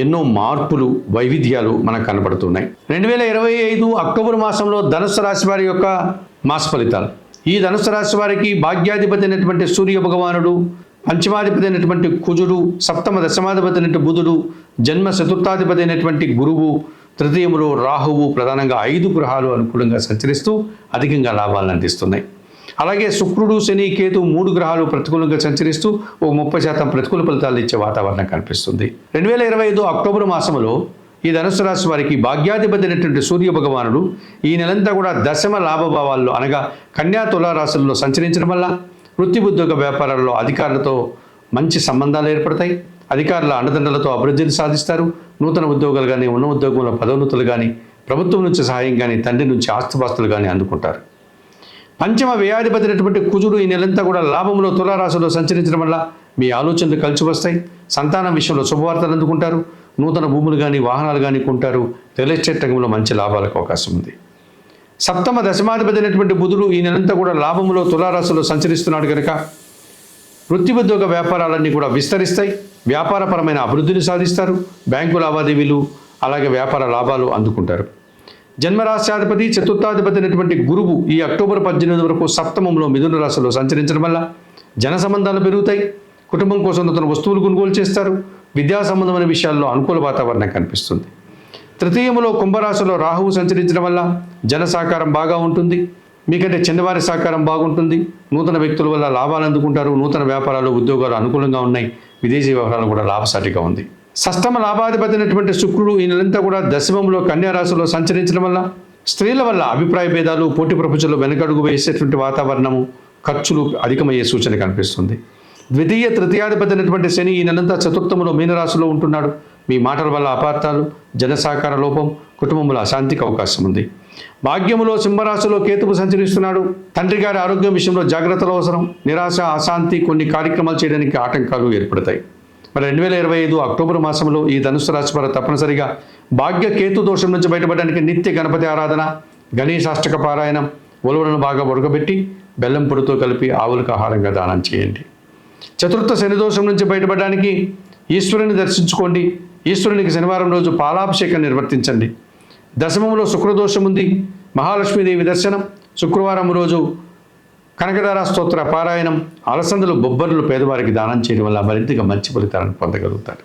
ఎన్నో మార్పులు వైవిధ్యాలు మనకు కనబడుతున్నాయి. రెండు వేల ఇరవై ఐదు అక్టోబర్ మాసంలో ధనుసు రాశి వారి యొక్క మాస ఫలితాలు. ఈ ధనుసు రాశి వారికి భాగ్యాధిపతి అయినటువంటి సూర్య భగవానుడు పంచమాధిపతి అయినటువంటి కుజుడు సప్తమ దశమాధిపతి అయినటువంటి బుధుడు జన్మ చతుర్థాధిపతి అయినటువంటి గురువు తృతీయములో రాహువు ప్రధానంగా ఐదు గ్రహాలు అనుకూలంగా సంచరిస్తూ అధికంగా లాభాలను అందిస్తున్నాయి. అలాగే శుక్రుడు శని కేతు మూడు గ్రహాలు ప్రతికూలంగా సంచరిస్తూ ఓ ముప్పై శాతం ప్రతికూల ఫలితాలు ఇచ్చే వాతావరణం కనిపిస్తుంది. రెండు వేల ఇరవై ఐదు అక్టోబర్ మాసంలో ఈ ధనుసు రాశి వారికి భాగ్యాధిపతినటువంటి సూర్య భగవానుడు ఈ నెలంతా కూడా దశమ లాభభావాల్లో అనగా కన్యా తులారాశుల్లో సంచరించడం వల్ల వృత్తి ఉద్యోగ వ్యాపారాల్లో అధికారులతో మంచి సంబంధాలు ఏర్పడతాయి. అధికారుల అండదండలతో అభివృద్ధిని సాధిస్తారు. నూతన ఉద్యోగాలు కానీ ఉన్న ఉద్యోగంలో పదోన్నతులు కానీ ప్రభుత్వం నుంచి సహాయం కానీ తండ్రి నుంచి ఆస్తుపాస్తులు కానీ అందుకుంటారు. పంచమ వ్యయాధిపతి అయినటువంటి కుజుడు ఈ నెలంతా కూడా లాభంలో తులారాశిలో సంచరించడం వల్ల మీ ఆలోచనలు కలిసి వస్తాయి. సంతానం విషయంలో శుభవార్తలు అందుకుంటారు. నూతన భూములు కానీ వాహనాలు కానీ కొంటారు. రియల్ ఎస్టేట్ రంగంలో మంచి లాభాలకు అవకాశం ఉంది. సప్తమ దశమాధిపతి అయినటువంటి బుధుడు ఈ నెలంతా కూడా లాభంలో తులారాశిలో సంచరిస్తున్నాడు కనుక వృత్తి ఉద్యోగ వ్యాపారాలన్నీ కూడా విస్తరిస్తాయి. వ్యాపారపరమైన అభివృద్ధిని సాధిస్తారు. బ్యాంకు లావాదేవీలు అలాగే వ్యాపార లాభాలు అందుకుంటారు. జన్మరాశ్యాధిపతి చతుర్థాధిపతి అయినటువంటి గురువు ఈ అక్టోబర్ పద్దెనిమిది వరకు సప్తమంలో మిథున రాశిలో సంచరించడం వల్ల జన సంబంధాలు పెరుగుతాయి. కుటుంబం కోసం నూతన వస్తువులు కొనుగోలు చేస్తారు. విద్యా సంబంధమైన విషయాల్లో అనుకూల వాతావరణం కనిపిస్తుంది. తృతీయంలో కుంభరాశిలో రాహువు సంచరించడం వల్ల జన సహకారం బాగా ఉంటుంది. మీకంటే చిన్నవారి సహకారం బాగుంటుంది. నూతన వ్యక్తుల వల్ల లాభాలు అందుకుంటారు. నూతన వ్యాపారాలు ఉద్యోగాలు అనుకూలంగా ఉన్నాయి. విదేశీ వ్యవహారాలు కూడా లాభసాటిగా ఉంది. సష్టమ లాభాధిపతి అయినటువంటి శుక్రుడు ఈ నెలంతా కూడా దశమంలో కన్యారాశిలో సంచరించడం వల్ల స్త్రీల వల్ల అభిప్రాయ భేదాలు పోటీ ప్రపంచంలో వెనకడుగు వేసేటువంటి వాతావరణము ఖర్చులు అధికమయ్యే సూచన కనిపిస్తుంది. ద్వితీయ తృతీయాధిపతి అయినటువంటి శని ఈ నెలంతా చతుర్థములో మీనరాశిలో ఉంటున్నాడు. మీ మాటల వల్ల అపార్థాలు జనసాకార లోపం కుటుంబంలో అశాంతికి అవకాశం ఉంది. భాగ్యములో సింహరాశిలో కేతువు సంచరిస్తున్నాడు. తండ్రి గారి ఆరోగ్యం విషయంలో జాగ్రత్తలు అవసరం. నిరాశ అశాంతి కొన్ని కార్యక్రమాలు చేయడానికి ఆటంకాలు ఏర్పడతాయి. మరి రెండు వేల ఇరవై ఐదు అక్టోబర్ మాసంలో ఈ ధనుసు రాశి వారు తప్పనిసరిగా భాగ్య కేతు దోషం నుంచి బయటపడడానికి నిత్య గణపతి ఆరాధన గణేశాష్టక పారాయణం ఉలవలను బాగా ఉడకబెట్టి బెల్లం పొడితో కలిపి ఆవులకు ఆహారంగా దానం చేయండి. చతుర్థ శని దోషం నుంచి బయటపడడానికి ఈశ్వరుని దర్శించుకోండి. ఈశ్వరునికి శనివారం రోజు పాలాభిషేకం నిర్వర్తించండి. దశమంలో శుక్రదోషం ఉంది. మహాలక్ష్మీదేవి దర్శనం. శుక్రవారం రోజు కనకదార స్తోత్ర పారాయణం అలసందలు బొబ్బర్లు పేదవారికి దానం చేయడం వల్ల మరింతగా మంచి ఫలితాలను పొందగలుగుతారు.